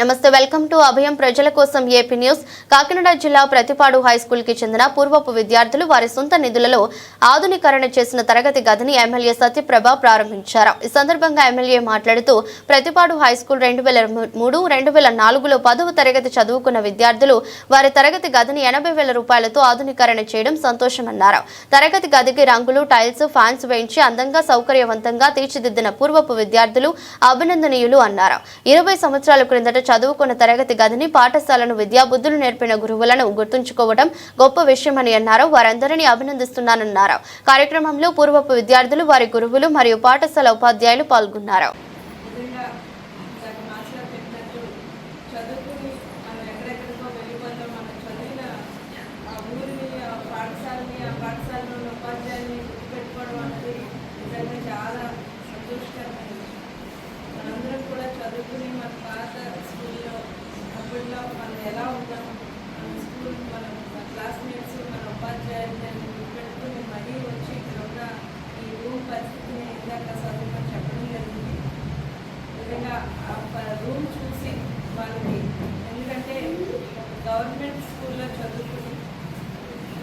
నమస్తే welcome to అభయం ప్రజల కోసం ఏపీ న్యూస్. కాకినాడ జిల్లా ప్రతిపాడు హై స్కూల్కి చెందిన పూర్వపు విద్యార్థులు వారి సొంత నిధులలో ఆధునీకరణ చేసిన తరగతి గదిని ఎమ్మెల్యే సత్యప్రభ ప్రారంభించారు. ఈ సందర్భంగా ఎమ్మెల్యే మాట్లాడుతూ ప్రతిపాడు హై స్కూల్ రెండు వేల మూడు రెండు వేల నాలుగులో పదవ తరగతి చదువుకున్న విద్యార్థులు వారి తరగతి గదిని ఎనభై వేల రూపాయలతో ఆధునీకరణ చేయడం సంతోషమన్నారు. తరగతి గదికి రంగులు టైల్స్ ఫ్యాన్స్ వేయించి అందంగా సౌకర్యవంతంగా తీర్చిదిద్దిన పూర్వపు విద్యార్థులు అభినందనీయులు అన్నారు. ఇరవై సంవత్సరాల క్రిందట చదువుకున్న తరగతి గదిని పాఠశాలను విద్యాబుద్ధులు నేర్పిన గురువులను గుర్తుంచుకోవడం గొప్ప విషయమని అన్నారు. వారందరినీ అభినందిస్తున్నానన్నారు. కార్యక్రమంలో పూర్వపు విద్యార్థులు వారి గురువులు మరియు పాఠశాల ఉపాధ్యాయులు పాల్గొన్నారు. చదువుకున్న ఇందాక మాస్టర్ చెప్పినట్టు చదువుకుని మనం ఎక్కడెక్కడికో వెళ్ళిపోతాం మనం చదివిన ఆ ఊరిని ఆ పాఠశాలని ఆ పాఠశాలలో ఉన్న ఉపాధ్యాయుని గుర్తుపెట్టుకోవడం అన్నది నిజంగా చాలా సంతోషకరమైన విషయం మనందరం కూడా చదువుకుని మన పాత స్కూల్లో స్కూల్లో మనం ఎలా ఉంటాం? మన స్కూల్ మన క్లాస్మేట్స్ మన ఉపాధ్యాయులని గుర్తుపెట్టుకుని మరీ వచ్చి ఇక్కడ ఉన్న ఈ రూమ్ పరిస్థితిని ఇందాక చదువుకొని చెప్పడం జరిగింది. నిజంగా ఆ రూమ్ చూసి వాళ్ళకి ఎందుకంటే గవర్నమెంట్ స్కూల్లో చదువుకుని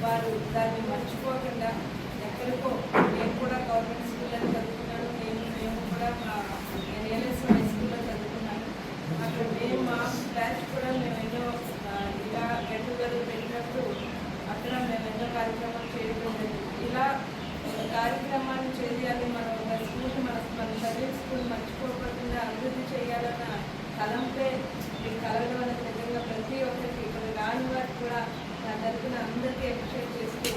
వారు దాన్ని మర్చిపోకుండా ఎక్కడికో నేను కూడా గవర్నమెంట్ స్కూల్లో చదువు నేను మేము కూడా మా నేను ఏఎల్ఎస్ హై స్కూల్లో చదువుకున్నాను అక్కడ మేము మా బ్యాచ్ కూడా మేము ఎన్నో ఆ, ఇలా గెట్ టుగెదర్ పెట్టినప్పుడు అక్కడ మేము ఎన్నో కార్యక్రమాలు చేయడం జరిగింది ఇలా ఒక కార్యక్రమాన్ని చేయాలి మనం ఒక స్కూల్ మన మన చదివే స్కూల్ మర్చిపోకుండా అభివృద్ధి చేయాలన్న కలంపే ఈ కలగడం అనేది నిజంగా ప్రతి ఒక్కరికి ఇక్కడ రాని వారికి కూడా నా తరఫున అందరికీ అప్రిషియేట్ చేస్తూ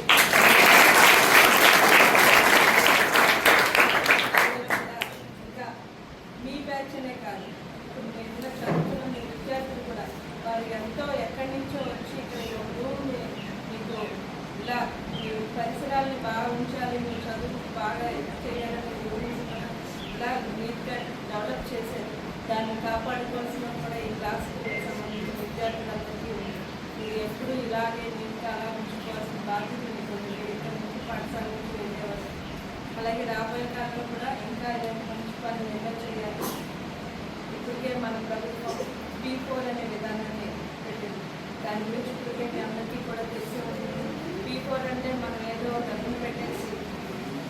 ఇంకా మీ బ్యాచ్ అనే కాదు ఇప్పుడు మీరు చదువుతున్న మీ విద్యార్థులు కూడా వారు ఎంతో ఎక్కడి నుంచో వచ్చి ఇక్కడ ఈ మీకు ఇలా పిల్లల్ని బాగా ఉంచాలి మీ చదువు బాగా చేయాలని ఇలా నీట్గా డెవలప్ చేశారు. దాన్ని కాపాడుకోవాల్సిన కూడా ఈ క్లాస్ సంబంధించిన విద్యార్థులందరికీ ఉంది. మీరు ఎప్పుడు ఇలాగే నీట్గా అలా ఉంచుకోవాల్సిన బాధ్యత మీకు ఇక్కడ నుంచి పాఠశాల నుంచి వెళ్ళేవారు. అలాగే రాబోయే కాలంలో కూడా ఇంకా ఇలాంటి మంచి పనులు ఎన్నో చేయాలి. ఇప్పటికే మన ప్రభుత్వం బీ ఫోర్ అనే విధానాన్ని పెట్టింది. దాని గురించి ఇప్పటికే మీ అందరికీ కూడా తెలిసి ఫోర్ అంటే మనం ఏదో డబ్బులు పెట్టేసి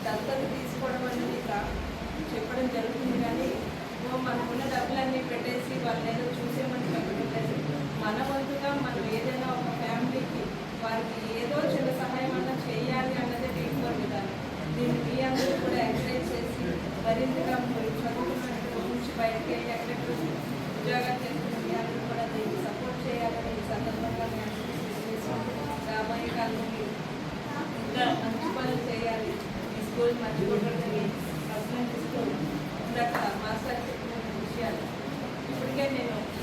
దత్తత తీసుకోవడం అనేది చెప్పడం జరుగుతుంది కానీ మనకున్న డబ్బులన్నీ పెట్టేసి వాళ్ళు ఏదో చూసేమని డబ్బులు పెట్టేసి మన వంతుగా మనం ఏదైనా ఒక ఫ్యామిలీకి వారికి ఏదో చిన్న సహాయం అన్నా చేయాలి అన్నదే బీ విధానం దీన్ని మీ అందరూ కూడా ఎంకరేజ్ చేసి మరింతగా మీరు చదువుకున్నట్టు నుంచి బయటకు వెళ్ళి ఉద్యోగాలు చేస్తున్న మీ అందరూ కూడా దీన్ని సపోర్ట్ చేయాలని ఈ సందర్భంగా రోజు మర్చిపోవడం జరిగింది కంప్లైంట్ ఇస్తూ ఇందాక మాస్టర్ చెప్పిన విషయాలు ఇప్పటికే నేను